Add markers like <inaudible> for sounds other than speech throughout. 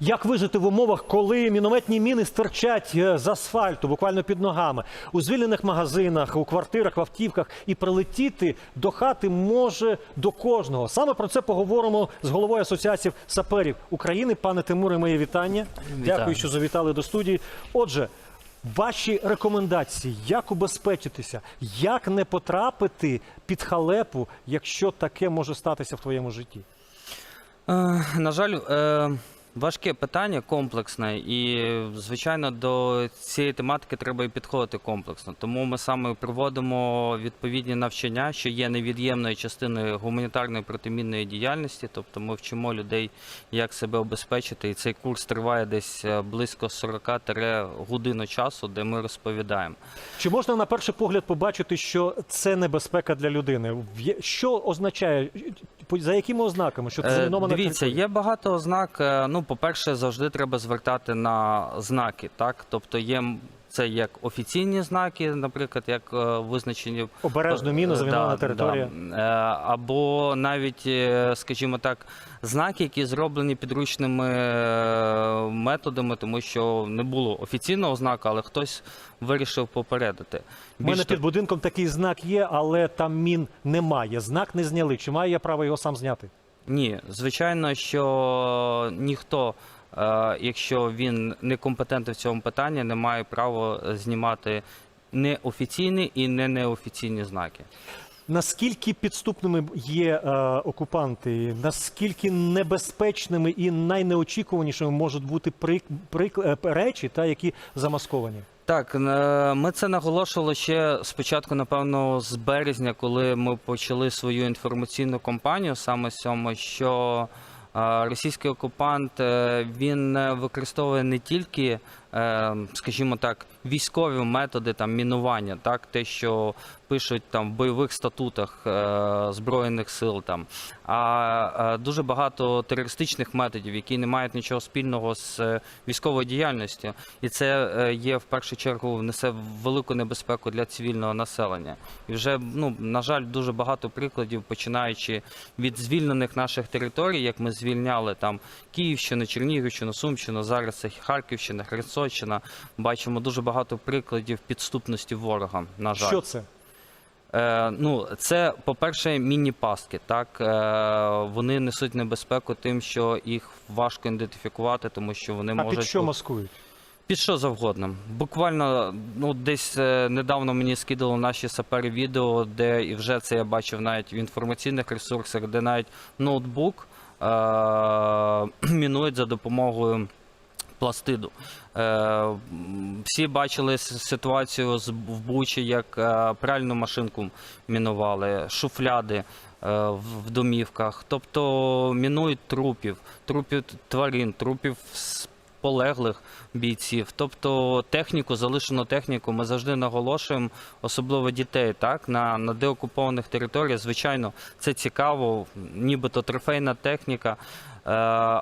Як вижити в умовах, коли мінометні міни стирчать е, з асфальту, буквально під ногами, у звільнених магазинах, у квартирах, в автівках, і прилетіти до хати може до кожного. Саме про це поговоримо з головою асоціації саперів України. Пане Тимуре, моє вітання. Дякую, що завітали до студії. Отже, ваші рекомендації, як убезпечитися, як не потрапити під халепу, якщо таке може статися в твоєму житті. Е, На жаль, е, важке питання комплексне, і звичайно до цієї тематики треба і підходити комплексно. Тому ми саме проводимо відповідні навчання, що є невід'ємною частиною гуманітарної протимінної діяльності. Тобто ми вчимо людей, як себе обезпечити. І цей курс триває десь е, близько 40 годин часу, де ми розповідаємо. Чи можна на перший погляд побачити, що це небезпека для людини? Що означає за якими ознаками? Що це Е, Дивіться, є багато ознак. Е, Ну, по-перше, завжди треба звертати на знаки. Так, тобто є це як офіційні знаки, наприклад, як е, визначені обережно міну, Е, замінована да, територія. да. Е, Або навіть, скажімо так, знаки, які зроблені підручними методами, тому що не було офіційного знака, але хтось вирішив попередити. У мене під будинком такий знак є, але там мін немає. Знак не зняли. Чи маю я право його сам зняти? Ні, звичайно, що ніхто, е, якщо він некомпетентний в цьому питанні, не має права знімати неофіційні і не неофіційні знаки. Наскільки підступними є е, окупанти? Наскільки небезпечними і найнеочікуванішими можуть бути прик, прик, е, речі, та які замасковані? Так, ми це наголошували ще спочатку, напевно, з березня, коли ми почали свою інформаційну кампанію, саме сьому, що російський окупант е, він е, використовує не тільки, скажімо так, військові методи там мінування, так? Те, що пишуть там в бойових статутах е, збройних сил, там. А е, дуже багато терористичних методів, які не мають нічого спільного з е, військовою діяльністю, і це е, є в першу чергу несе велику небезпеку для цивільного населення. І вже ну на жаль, дуже багато прикладів, починаючи від звільнених наших територій, як ми звільняли там Київщину, Чернігівщину, Сумщину, зараз це Харківщина, Херсонщина. Бачимо дуже багато прикладів підступності ворога. На жаль, Що це? Е, ну, це, по-перше, міні-пастки. Так? Е, вони несуть небезпеку тим, що їх важко ідентифікувати, тому що вони А можуть під що маскують? під що завгодно. Буквально ну, десь е, недавно мені скидали наші сапери відео, де і вже це я бачив навіть в інформаційних ресурсах, де навіть ноутбук е- <clears throat> мінують за допомогою пластиду. Е, всі бачили ситуацію в Бучі, як е, пральну машинку мінували, шуфляди е, в домівках. Тобто мінують трупів, трупів тварин, трупів полеглих бійців. Тобто техніку, залишену техніку, ми завжди наголошуємо, особливо дітей, так, на, на деокупованих територіях. Звичайно, це цікаво, нібито трофейна техніка,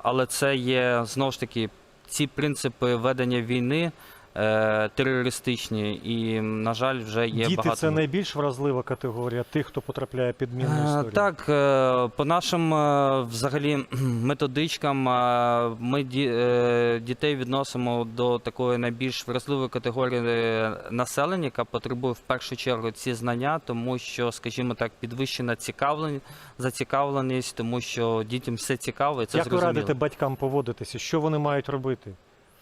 але це є знову ж таки ці принципи ведення війни е, терористичні, і, на жаль, вже є Діти багато. це найбільш вразлива категорія тих, хто потрапляє під мінну Е, історію. Так, е, по нашим е, взагалі <clears throat> методичкам е, ми ді- е, дітей відносимо до такої найбільш вразливої категорії е, населення, яка потребує в першу чергу ці знання, тому що, скажімо так, підвищена цікавлен- зацікавленість, тому що дітям все цікаво, і це Як ви зрозуміло. радите батькам поводитися? Що вони мають робити?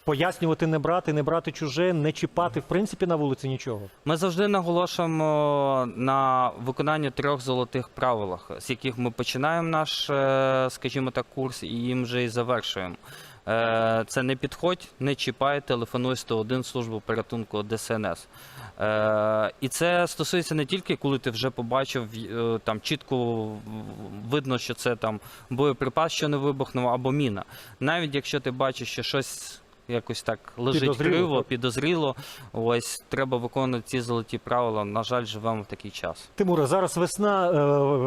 Пояснювати, не брати, не брати чуже, не чіпати, в принципі, на вулиці нічого. Ми завжди наголошуємо на виконанні трьох золотих правилах, з яких ми починаємо наш, е, скажімо так, курс і їм вже і завершуємо. Е, Це не підходь, не чіпай, телефонуй 101 службу порятунку ДСНС. Е, І це стосується не тільки коли ти вже побачив там чітко видно, що це там боєприпас, що не вибухнув, або міна. Навіть якщо ти бачиш, що щось якось так лежить Підозріло, криво, так. підозріло, ось треба виконувати ці золоті правила. На жаль, живемо в такий час. Тимура, зараз весна,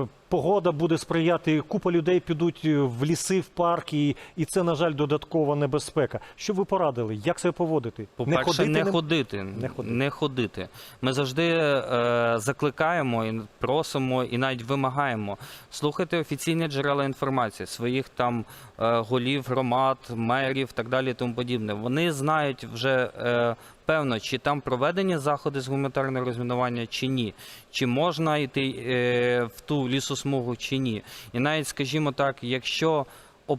е, погода буде сприяти, купа людей підуть в ліси, в парки, і, і це, на жаль, додаткова небезпека. Що ви порадили? Як себе поводити? По-перше, не, не- ходити. Не ходити. Не ходити. Ми завжди е, закликаємо і просимо, і навіть вимагаємо слухати офіційні джерела інформації своїх там е, голів, громад, мерів, так далі, і тому подібне. Вони знають вже е, певно, чи там проведені заходи з гуманітарного розмінування, чи ні, чи можна йти е, в ту лісосмугу, чи ні. І навіть, скажімо так, якщо оп-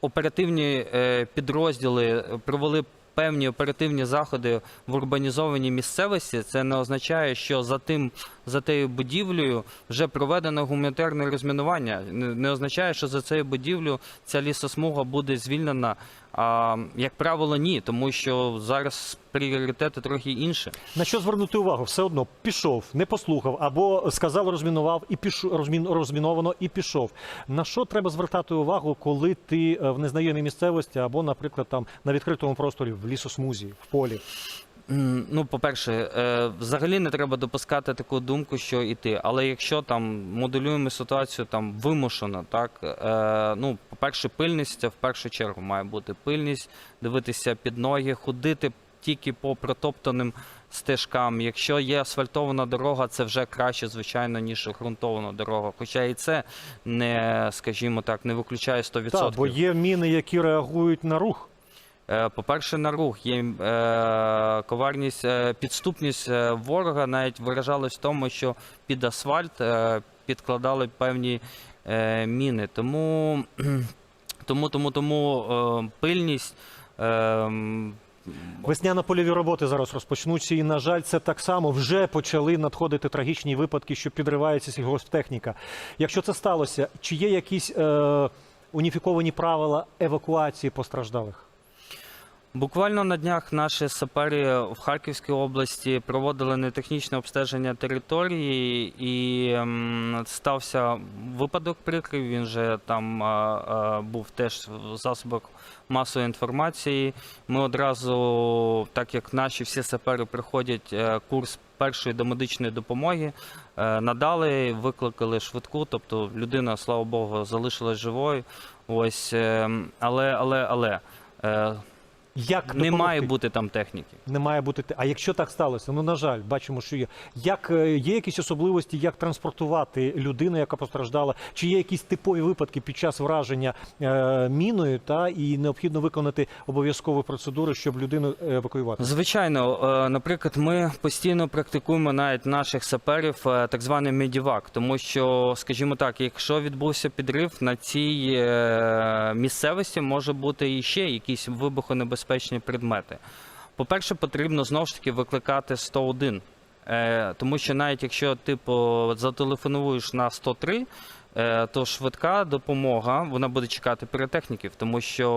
оперативні е, підрозділи провели певні оперативні заходи в урбанізованій місцевості, це не означає, що за тим за тією будівлею вже проведено гуманітарне розмінування. Не, означає, що за цією будівлею ця лісосмуга буде звільнена. А як правило, ні, тому що зараз пріоритети трохи інші. На що звернути увагу? Все одно пішов, не послухав, або сказав, розмінував і пішов розмін, розміновано і пішов. На що треба звертати увагу, коли ти е, в незнайомій місцевості, або, наприклад, там на відкритому просторі, в лісосмузі, в полі? Ну, по-перше, е, взагалі не треба допускати таку думку, що іти. Але якщо там моделюємо ситуацію там вимушено, так е, ну, по-перше, пильність це в першу чергу має бути пильність, дивитися під ноги, ходити тільки по протоптаним стежкам. Якщо є асфальтована дорога, це вже краще, звичайно, ніж ґрунтована дорога. Хоча і це не, скажімо так, не виключає 100%. Так, бо є міни, які реагують на рух. Е, По-перше, на рух є е, коварність, е, підступність ворога навіть виражалась в тому, що під асфальт підкладали певні міни. <clears throat> Тому, тому, тому, тому пильність. Е, Весняно-польові роботи зараз розпочнуться, і на жаль, це так само вже почали надходити трагічні випадки, що підривається сільгосптехніка. Якщо це сталося, чи є якісь е, уніфіковані правила евакуації постраждалих? Буквально на днях наші сапери в Харківській області проводили нетехнічне обстеження території, і ем, стався випадок прикрий. Він же там був теж в засобах масової інформації. Ми одразу, так як наші всі сапери проходять е, курс першої домедичної допомоги, е, надали, викликали швидку. Тобто людина, слава Богу, залишилась живою. Ось, ем, але, але, але. Е, Як не має допомогти? бути там техніки. Не має бути. те- А якщо так сталося, ну на жаль, бачимо, що є. Як е, є якісь особливості, як транспортувати людину, яка постраждала? Чи є якісь типові випадки під час враження е, міною, та і необхідно виконати обов'язкові процедури, щоб людину евакуювати? Звичайно, е, наприклад, ми постійно практикуємо навіть наших саперів е, так званий медівак, тому що, скажімо так, якщо відбувся підрив на цій е, місцевості, може бути і ще якісь вибухонебезпечні предмети. По-перше, потрібно знову ж таки викликати 101. Е, тому що навіть якщо типу зателефонуєш на 103, е, то швидка допомога вона буде чекати піротехніків, тому що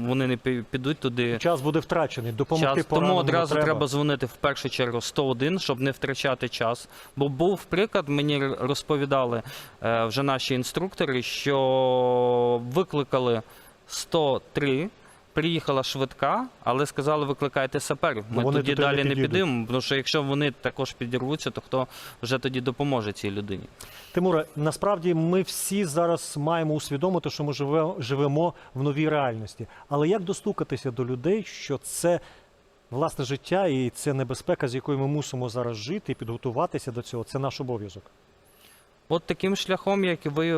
вони не підуть туди. Час буде втрачений. Допомогти Час. Тому одразу треба. треба. дзвонити в першу чергу 101, щоб не втрачати час. Бо був приклад, мені розповідали е, вже наші інструктори, що викликали 103. Приїхала швидка, але сказали, викликайте саперів. Ми вони тоді до тебе далі не підійдуть. підемо, тому що якщо вони також підірвуться, то хто вже тоді допоможе цій людині? Тимура, насправді ми всі зараз маємо усвідомити, що ми живе, живемо в новій реальності. Але як достукатися до людей, що це власне життя і це небезпека, з якою ми мусимо зараз жити і підготуватися до цього, це наш обов'язок. От таким шляхом, як ви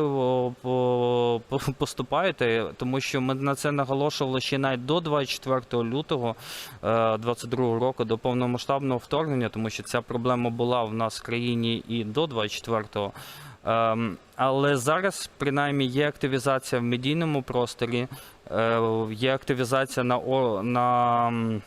поступаєте, тому що ми на це наголошували ще навіть до 24 лютого 2022 року, до повномасштабного вторгнення, тому що ця проблема була в нас в країні і до 24-го. Ем, Але зараз, принаймні, є активізація в медійному просторі, е, є активізація на, на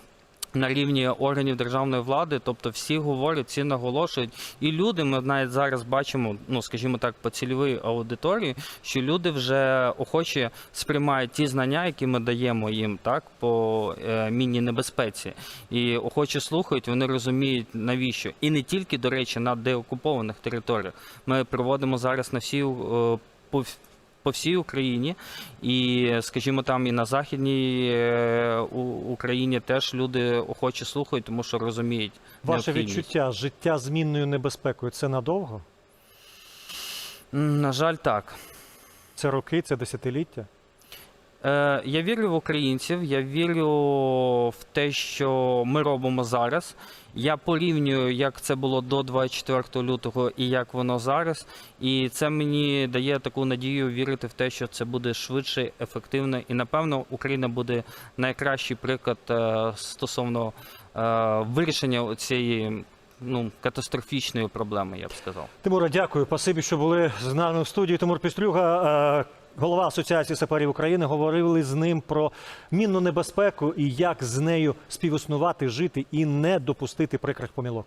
на рівні органів державної влади, тобто всі говорять, всі наголошують. І люди, ми навіть зараз бачимо, ну скажімо так, по цільовій аудиторії, що люди вже охоче сприймають ті знання, які ми даємо їм, так по е, міні небезпеці, і охоче слухають, вони розуміють навіщо. І не тільки, до речі, на деокупованих територіях. Ми проводимо зараз на всі. е, по по всій Україні, і, скажімо, там і на Західній е, Україні теж люди охоче слухають, тому що розуміють. Ваше відчуття життя змінною небезпекою це надовго? На жаль, так. Це роки, це десятиліття. Е, я вірю в українців, я вірю в те, що ми робимо зараз. Я порівнюю, як це було до 24 лютого і як воно зараз. І це мені дає таку надію вірити в те, що це буде швидше, ефективно. І напевно Україна буде найкращий приклад е, стосовно е, вирішення цієї ну, катастрофічної проблеми, я б сказав. Тимура, дякую. Спасибі, що були з нами в студії. Тимур Пістрюга, голова Асоціації саперів України, говорили з ним про мінну небезпеку і як з нею співіснувати, жити і не допустити прикрих помилок.